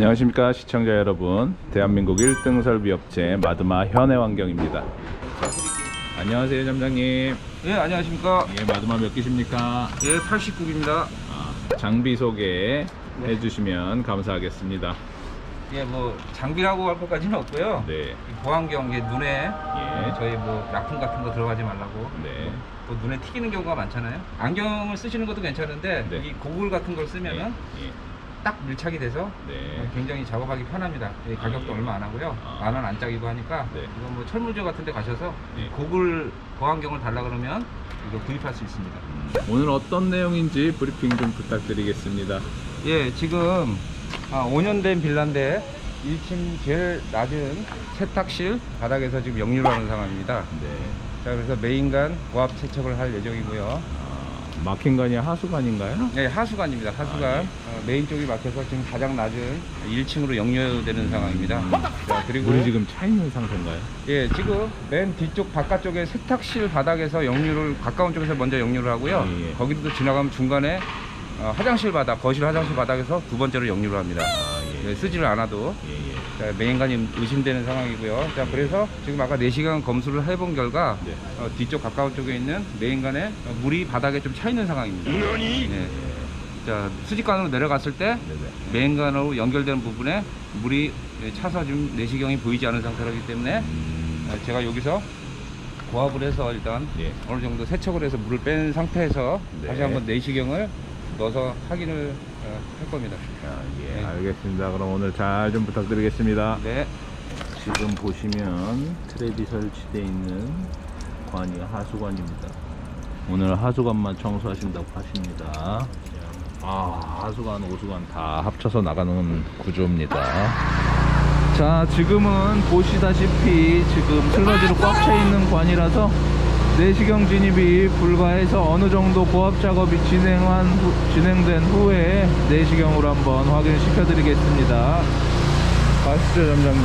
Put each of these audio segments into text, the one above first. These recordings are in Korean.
안녕하십니까 시청자 여러분 대한민국 1등 설비업체 마드마 현해환경입니다 안녕하세요 점장님 예, 안녕하십니까. 예 마드마 몇 기십니까 예, 89입니다. 아, 장비 소개 해주시면 감사하겠습니다 예, 뭐 장비라고 할 것까지는 없고요. 네, 이 보안경 이게 눈에 예. 저희 뭐 약품 같은 거 들어가지 말라고. 네. 또 눈에 튀기는 경우가 많잖아요. 안경을 쓰시는 것도 괜찮은데 네. 이 고글 같은 걸 쓰면은 예, 딱 밀착이 돼서 네. 굉장히 작업하기 편합니다. 이 가격도 예. 얼마 안 하고요. 아. 만원 안짝이고 하니까 네. 이거 뭐 철물점 같은 데 가셔서 네. 고글 보안경을 달라 그러면 이거 구입할 수 있습니다. 오늘 어떤 내용인지 브리핑 좀 부탁드리겠습니다 예, 지금 아, 5년 된 빌라인데 1층 제일 낮은 세탁실 바닥에서 지금 역류를 하는 상황입니다. 네. 자, 그래서 메인간 고압 세척을 할 예정이고요. 아, 막힌 간이 하수관인가요? 네, 하수관입니다. 하수관. 아, 예. 어, 메인 쪽이 막혀서 지금 가장 낮은 1층으로 역류되는 상황입니다. 자, 그리고 물이 지금 차 있는 상태인가요? 예, 지금 맨 뒤쪽 바깥쪽에 세탁실 바닥에서 역류를 가까운 쪽에서 먼저 역류를 하고요. 예, 예. 거기도 지나가면 중간에 어, 화장실 바닥, 거실 화장실 바닥에서 두 번째로 역류를 합니다. 아, 예. 네, 쓰지를 않아도 예, 예. 자, 메인관이 의심되는 상황이고요. 자, 그래서 지금 아까 4시간 검수를 해본 결과 네. 어, 뒤쪽 가까운 쪽에 있는 어, 물이 바닥에 좀 차 있는 상황입니다. 네. 자, 수직관으로 내려갔을 때 네네. 메인관으로 연결되는 부분에 물이 예, 차서 지금 내시경이 보이지 않은 상태이기 때문에 음, 어, 제가 여기서 고압을 해서 일단 예. 어느 정도 세척을 해서 물을 뺀 상태에서 네. 다시 한번 내시경을 넣어서 확인을 어, 할 겁니다. 아, 예, 네. 알겠습니다. 그럼 오늘 잘 좀 부탁드리겠습니다. 네. 지금 보시면 트랩이 설치되어 있는 관이 하수관입니다. 오늘 하수관만 청소하신다고 하십니다. 아, 하수관, 오수관 다 합쳐서 나가는 구조입니다. 자, 지금은 보시다시피 지금 슬러지로 꽉 차 있는 관이라서 내시경 진입이 불가해서 어느 정도 고압 작업이 진행한 후- 진행된 후에 내시경으로 한번 확인시켜 드리겠습니다. 가시죠, 점장님.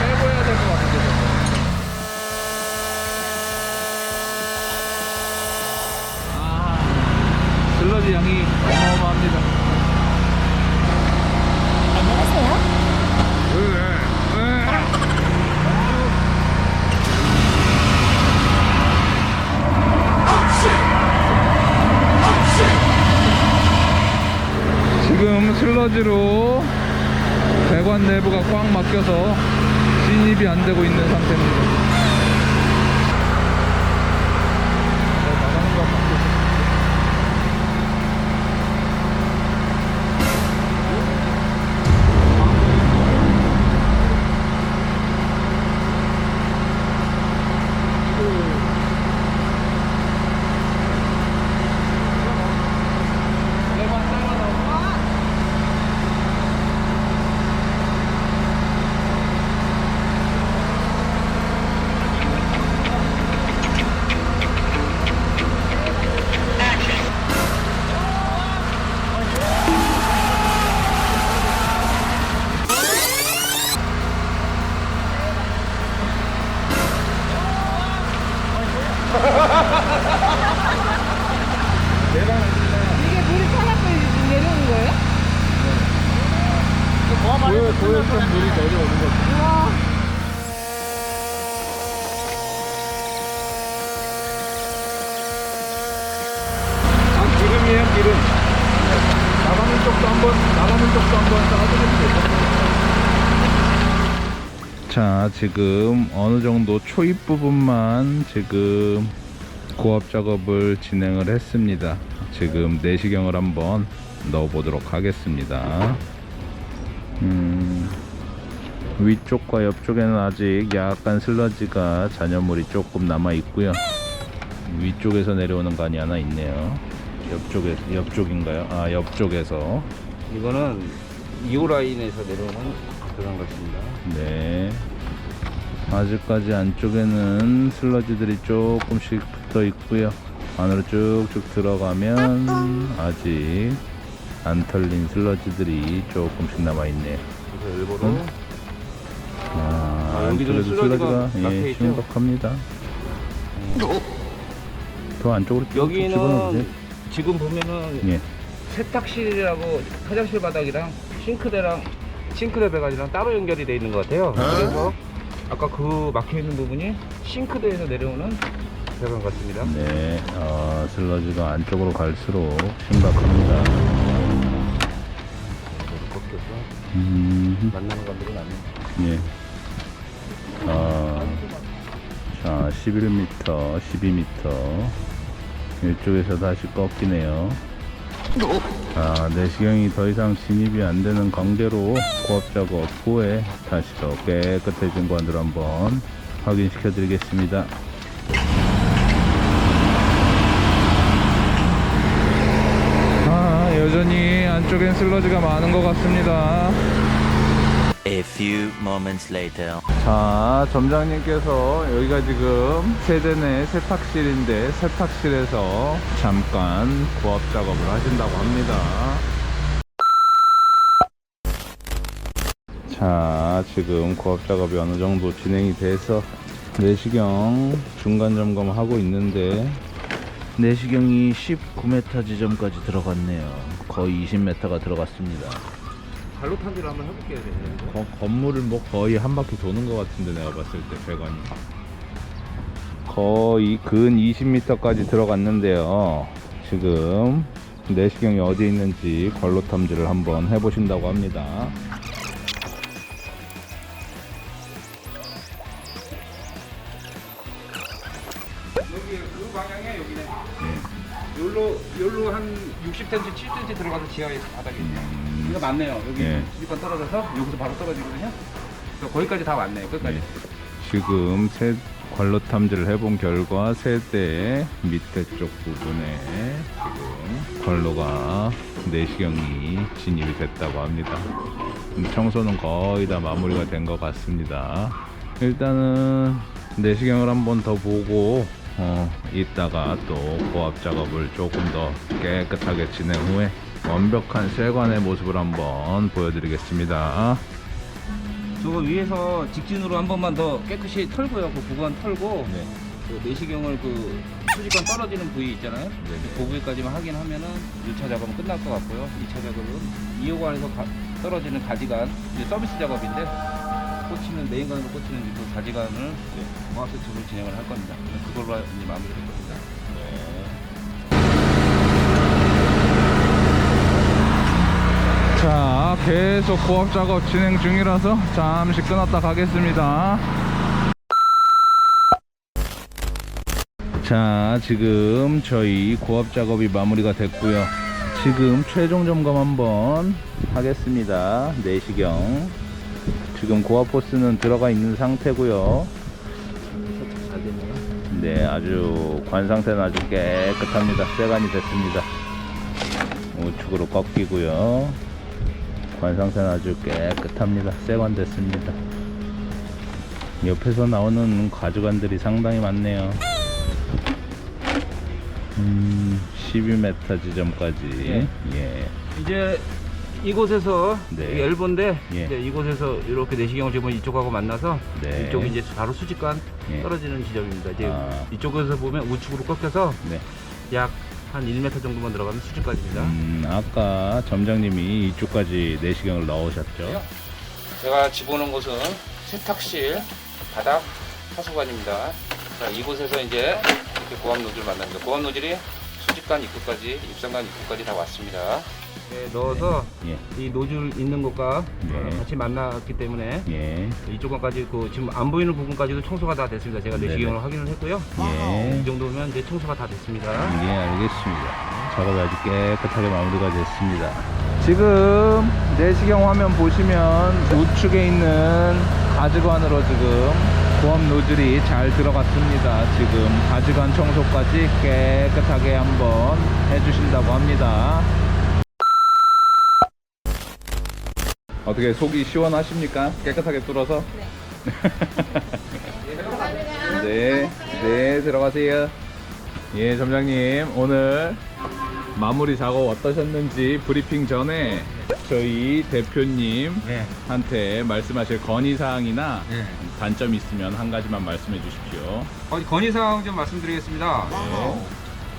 빼고해야 될 것 같은데. 아, 슬러지 양이 어마어마합니다. 안녕하세요. 슬러지로 배관 내부가 꽉 막혀서 진입이 안 되고 있는 상태입니다. 보여, 보였던 물이 내려오는 거죠. 우와. 기름이에요, 기름. 나가는 쪽도 한번, 나가는 쪽도 한번 따주면 자, 지금 어느 정도 초입 부분만 지금 고압 작업을 진행을 했습니다. 지금 내시경을 한번 넣어보도록 하겠습니다. 음, 위쪽과 옆쪽에는 아직 약간 슬러지가 잔여물이 조금 남아 있고요. 위쪽에서 내려오는 간이 하나 있네요. 옆쪽에 옆쪽인가요? 아 옆쪽에서 이거는 2호 라인에서 내려오는 그런 것입니다. 네. 아직까지 안쪽에는 슬러지들이 조금씩 붙어 있고요. 안으로 쭉쭉 들어가면 아직 안 털린 슬러지들이 조금씩 남아 있네요. 그래서 일부러 아, 여기도 안쪽에도 슬러지가 슬러지가 막혀 예, 있죠? 심각합니다. 더 안쪽으로 쭉 여기는 집어넣으세요. 지금 보면은 예. 세탁실이라고 화장실 바닥이랑 싱크대랑 싱크대 배관이랑 따로 연결이 돼 있는 것 같아요. 그래서 아까 그 막혀 있는 부분이 싱크대에서 내려오는 배관 같습니다. 네, 어, 슬러지가 안쪽으로 갈수록 심각합니다. 음, 만나는 감들이 많네. 예. 아, 자, 11m, 12m. 이쪽에서 다시 꺾이네요. 아, 내시경이 더 이상 진입이 안 되는 관계로 고압 작업 후에 다시 더 깨끗해진 관들 한번 확인시켜 드리겠습니다. 아, 안쪽엔 슬러지가 많은 것 같습니다. A few moments later. 자, 점장님께서 여기가 지금 세대 내 세탁실인데 세탁실에서 잠깐 고압 작업을 하신다고 합니다. 자, 지금 고압 작업이 어느 정도 진행이 돼서 내시경 중간 점검하고 있는데 내시경이 19m 지점까지 들어갔네요. 거의 20m가 들어갔습니다. 발로 탄지를 한번 해볼게요. 네. 거- 건물을 뭐 거의 한 바퀴 도는 것 같은데 내가 봤을 때 배관이 거의 근 20m까지 들어갔는데요 지금 내시경이 어디 있는지 관로 탐지를 한번 해보신다고 합니다 방향에 여기네. 여기로 여기로 한 60cm, 70cm 들어가서 지하에 바닥에 있네요. 이거 맞네요. 여기 예. 수직관 떨어져서 여기서 바로 떨어지거든요. 그래서 거기까지 다 맞네. 끝까지. 네. 지금 세 관로 탐지를 해본 결과 세대 밑에 쪽 부분에 지금 관로가 내시경이 진입이 됐다고 합니다. 음, 청소는 거의 다 마무리가 된 것 같습니다. 일단은 내시경을 한번 더 보고 어, 이따가 또 고압 작업을 조금 더 깨끗하게 진행 후에 완벽한 세관의 모습을 한번 보여드리겠습니다. 저거 위에서 직진으로 한 번만 더 깨끗이 털고요. 그 구간 털고 네. 그 내시경을 그 수직관 떨어지는 부위 있잖아요. 그 부위까지만 확인하면은 1차 작업은 끝날 것 같고요. 2차 작업은 2호관에서 가- 떨어지는 가지관 이제 서비스 작업인데 꽂히는 메인관으로 꽂히는 그 가지관을 공합 세척을 진행을 할 겁니다. 그걸로 이제 마무리될 겁니다. 자, 계속 고압 작업 진행 중이라서 잠시 끊었다 가겠습니다. 자, 지금 저희 고압 작업이 마무리가 됐고요. 지금 최종 점검 한번 하겠습니다. 내시경. 지금 고압 호스는 들어가 있는 상태고요. 네, 아주 관 상태는 아주 깨끗합니다. 쇠관이 됐습니다. 우측으로 꺾이고요. 관 상태는 아주 깨끗합니다. 쇠관 됐습니다. 옆에서 나오는 가주관들이 상당히 많네요. 음, 12m 지점까지. 예. 이제 이곳에서 네. 엘본데 예. 이제 이곳에서 이렇게 내시경을 지금 이쪽하고 만나서 네. 이쪽이 이제 바로 수직관 예. 떨어지는 지점입니다. 이제 아. 이쪽에서 보면 우측으로 꺾여서 네. 약 한 1m 정도만 들어가면 수직관입니다. 음, 아까 점장님이 이쪽까지 내시경을 넣으셨죠? 제가 집어넣은 곳은 세탁실 바닥 하수관입니다. 자, 이곳에서 이제 이렇게 고압 노즐 만납니다. 고압 노즐이 수직관 입구까지, 입상관 입구까지 다 왔습니다. 네, 넣어서 예. 이 노즐 있는 곳과 네. 같이 만났기 때문에 예. 이쪽까지 그 지금 안 보이는 부분까지도 청소가 다 됐습니다. 제가 네네. 내시경을 확인을 했고요. 예. 이 정도면 이제 청소가 다 됐습니다. 예, 알겠습니다. 작업이 아주 깨끗하게 마무리가 됐습니다. 지금 내시경 화면 보시면 우측에 있는 가지관으로 지금 고압 노즐이 잘 들어갔습니다. 지금 가지관 청소까지 깨끗하게 한번 해주신다고 합니다. 어떻게 속이 시원하십니까? 깨끗하게 뚫어서? 네, 네, 들어가세요. 예, 점장님, 오늘 마무리 작업 어떠셨는지 브리핑 전에 저희 대표님한테 네. 말씀하실 건의사항이나 네. 단점 있으면 한 가지만 말씀해 주십시오. 어, 건의사항 좀 말씀드리겠습니다.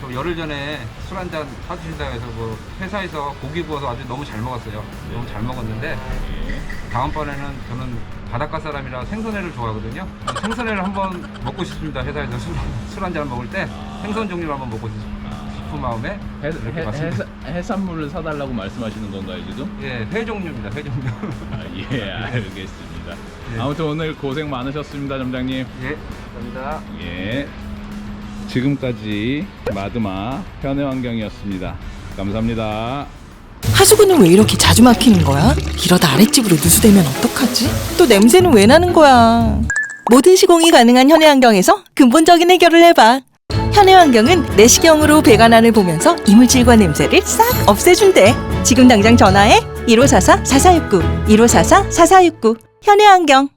저 열흘 전에 술 한 잔 사주신다고 해서 뭐 회사에서 고기 구워서 아주 너무 잘 먹었어요. 너무 잘 먹었는데 예. 다음번에는 저는 바닷가 사람이라 생선회를 좋아하거든요. 생선회를 한번 먹고 싶습니다. 회사에서 술 한 잔 먹을 때 생선 종류를 한번 먹고 싶- 싶은 마음에 해, 이렇게 해, 왔습니다. 해산- 해산물을 사달라고 말씀하시는 건가요 지금? 예, 회 종류입니다. 회 종류. 아, 예, 알겠습니다. 예. 아무튼 오늘 고생 많으셨습니다, 점장님. 예, 감사합니다. 예. 지금까지 마드마 현해환경이었습니다. 감사합니다. 하수구는 왜 이렇게 자주 막히는 거야? 이러다 아랫집으로 누수되면 어떡하지? 또 냄새는 왜 나는 거야? 모든 시공이 가능한 현해환경에서 근본적인 해결을 해봐. 현해환경은 내시경으로 배관안을 보면서 이물질과 냄새를 싹 없애준대. 지금 당장 전화해 1544-4469, 1544-4469. 현해환경.